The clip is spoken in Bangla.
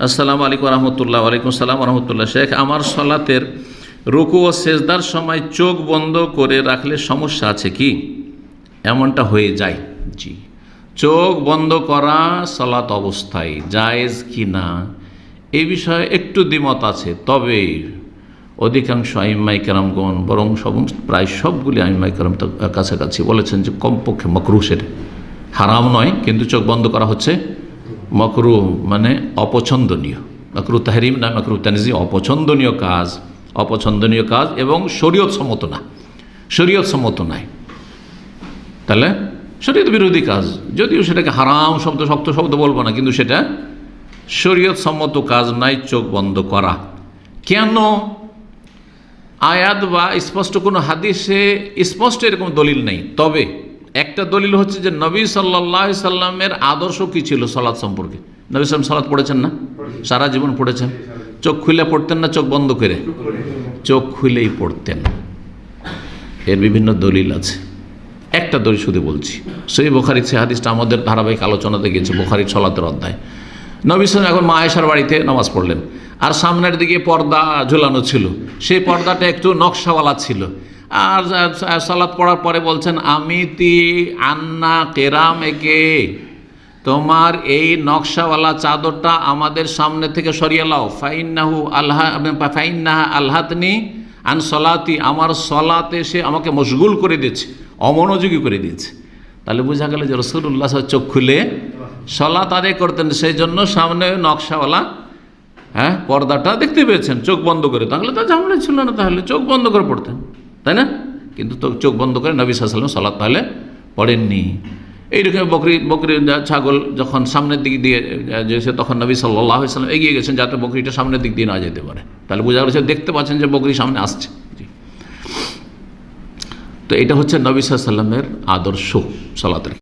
আসসালামু আলাইকুম রহমতুল্লাহ ওয়ালাইকুম সালাম রহমতুল্লাহ শেখ, আমার সলাতের রুকু ও সেজদার সময় চোখ বন্ধ করে রাখলে সমস্যা আছে কি? এমনটা হয়ে যায়। জি। চোখ বন্ধ করা সলাত অবস্থায় জায়েজ কি না? এই বিষয়ে একটু দ্বিমত আছে, তবে অধিকাংশ আইম্মাই কেরামগণ, বরং সব, প্রায় সবগুলি আইম্মাই কেরাম কাছাকাছি বলেছেন যে কমপক্ষে মকরু সেটা হারাম নয়, কিন্তু চোখ বন্ধ করা হচ্ছে। মকরু মানে অপছন্দনীয় মকরু তাহরিম না মকরু তানজি অপছন্দনীয় কাজ অপছন্দনীয় কাজ এবং শরীয়ত সম্মত না শরীয়ত সম্মত নাই তাহলে শরীয়ত বিরোধী কাজ যদিও সেটাকে হারাম শব্দ শক্ত শব্দ বলব না কিন্তু সেটা শরীয়ত সম্মত কাজ নাই চোখ বন্ধ করা কেন আয়াত বা স্পষ্ট কোনো হাদিসে স্পষ্ট এরকম দলিল নেই তবে একটা দলিল হচ্ছে যে নবী সাল্লাহ সাল্লামের আদর্শ কী ছিল সলাদ সম্পর্কে? নবী সাল্লাম সালাদ পড়েছেন না? সারা জীবন পড়েছেন। চোখ খুলে পড়তেন না, চোখ বন্ধ করে? চোখ খুলেই পড়তেন। এর বিভিন্ন দলিল আছে। একটা দলিল শুধু বলছি। সেই বোখারির সে হাদিসটা আমাদের ধারাবাহিক আলোচনাতে গেছে বোখারির সলাতের অধ্যায়। নবী সালাম এখন মা আয়েশার বাড়িতে নামাজ পড়লেন। আর সামনের দিকে পর্দা ঝুলানো ছিল। সেই পর্দাটা একটু নকশাওয়ালা ছিল। আর সালাদ পড়ার পরে বলছেন, আমি তি আন্না কেরাম একে তোমার এই নকশাওয়ালা চাদরটা আমাদের সামনে থেকে সরিয়ে লাও ফাইন্নাহু আল্লাহ ফাইন্নাহা আল্লাহতনি আন সলাতি, আমার সলাতে সে আমাকে মশগুল করে দিয়েছে, অমনোযোগী করে দিয়েছে। তাহলে বোঝা গেল যে রসুল্লাহ চোখ খুলে সলাত আদায় করতেন, সেই জন্য সামনে নকশাওয়ালা হ্যাঁ পর্দাটা দেখতে পেয়েছেন, চোখ বন্ধ করে। তাহলে তো ঝামেলা ছিল না, তাহলে চোখ বন্ধ করে পড়তেন। কিন্তু তো চোখ বন্ধ করে নবী সাল্লাম সালাত তাহলে পড়েননি। এইরকম বকরি বকরি ছাগল যখন সামনের দিক দিয়ে যেছে তখন নবী সাল্লাহ ইসলাম এগিয়ে গেছেন, যাতে বকরিটা সামনের দিক দিয়ে না যেতে পারে। তাহলে বোঝা গেছে দেখতে পাচ্ছেন যে বকরি সামনে আসছে। তো এটা হচ্ছে নবী সাল্লামের আদর্শ সলাতের